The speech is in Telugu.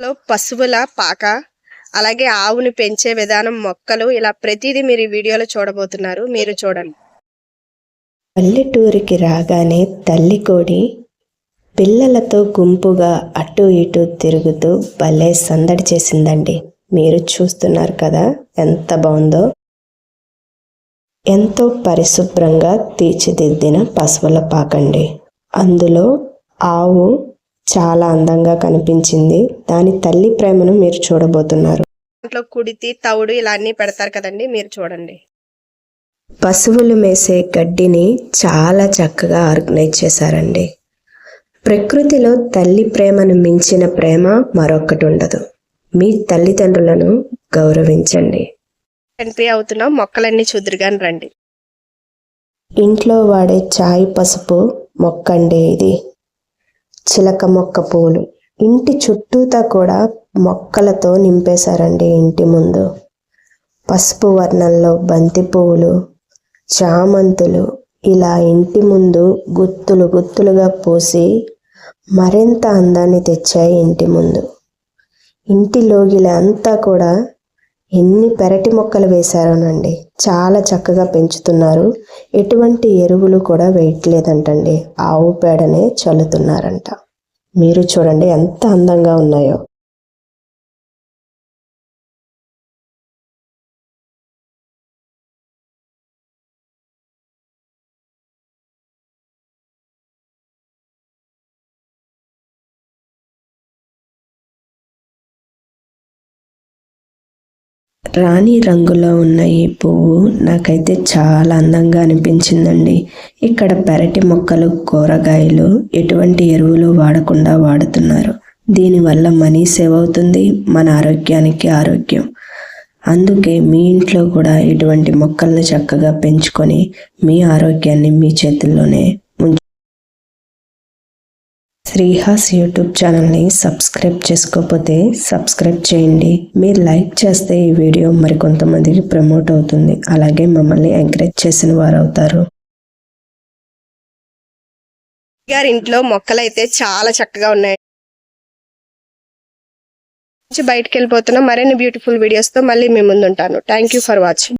లో పశువుల పాక అలాగే ఆవుని పెంచే విధానం మొక్కలు ఇలా ప్రతిదీ మీరు ఈ వీడియోలో చూడబోతున్నారు. మీరు చూడండి. పల్లెటూరికి రాగానే తల్లి కోడి పిల్లలతో గుంపుగా అటు ఇటు తిరుగుతూ భలే సందడి చేసిందండి. మీరు చూస్తున్నారు కదా ఎంత బాగుందో. ఎంతో పరిశుభ్రంగా తీర్చిదిద్దిన పశువుల పాకండి. అందులో ఆవు చాలా అందంగా కనిపించింది. దాని తల్లి ప్రేమను మీరు చూడబోతున్నారు. దాంట్లో కుడితి తవుడు ఇలా అన్ని పెడతారు కదండి మీరు చూడండి. పశువులు మేసే గడ్డిని చాలా చక్కగా ఆర్గనైజ్ చేశారండి. ప్రకృతిలో తల్లి ప్రేమను మించిన ప్రేమ మరొకటి ఉండదు. మీ తల్లిదండ్రులను గౌరవించండి. ఎంట్రీ అవుతున్నాం మొక్కలన్నీ చూదురుగాని రండి. ఇంట్లో వాడే చాయ్ పసుపు మొక్క అండి ఇది. చిలక మొక్క పూలు. ఇంటి చుట్టూతా కూడా మొక్కలతో నింపేశారండి ఇంటి ముందు. పసుపు వర్ణంలో బంతి పువ్వులు చామంతులు ఇలా ఇంటి ముందు గుత్తులు గుత్తులుగా పూసి మరింత అందాన్ని తెచ్చాయి ఇంటి ముందు. ఇంటి లోగిలి అంతా కూడా ఎన్ని పెరటి మొక్కలు వేశారోనండి. చాలా చక్కగా పెంచుతున్నారు. ఎటువంటి ఎరువులు కూడా వేయట్లేదంటండి. ఆవు పేడనే చల్లుతున్నారంట. మీరు చూడండి ఎంత అందంగా ఉన్నాయో. రాణి రంగులో ఉన్న ఈ పువ్వు నాకైతే చాలా అందంగా అనిపించిందండి. ఇక్కడ పెరటి మొక్కలు కూరగాయలు ఎటువంటి ఎరువులు వాడకుండా వాడుతున్నారు. దీనివల్ల మనీ సేవ్ అవుతుంది మన ఆరోగ్యానికి ఆరోగ్యం. అందుకే మీ ఇంట్లో కూడా ఇటువంటి మొక్కల్ని చక్కగా పెంచుకొని మీ ఆరోగ్యాన్ని మీ చేతుల్లోనే శ్రీహాస్ యూట్యూబ్ ఛానల్ని సబ్స్క్రైబ్ చేసుకోకపోతే సబ్స్క్రైబ్ చేయండి. మీరు లైక్ చేస్తే ఈ వీడియో మరికొంతమందికి ప్రమోట్ అవుతుంది. అలాగే మమ్మల్ని ఎంకరేజ్ చేసిన వారు అవుతారు గారి ఇంట్లో మొక్కలు అయితే చాలా చక్కగా ఉన్నాయి. నుంచి బయటకు వెళ్ళిపోతున్నా మరిన్ని బ్యూటిఫుల్ వీడియోస్తో మళ్ళీ మీ ముందు ఉంటాను థ్యాంక్ యూ ఫర్ వాచింగ్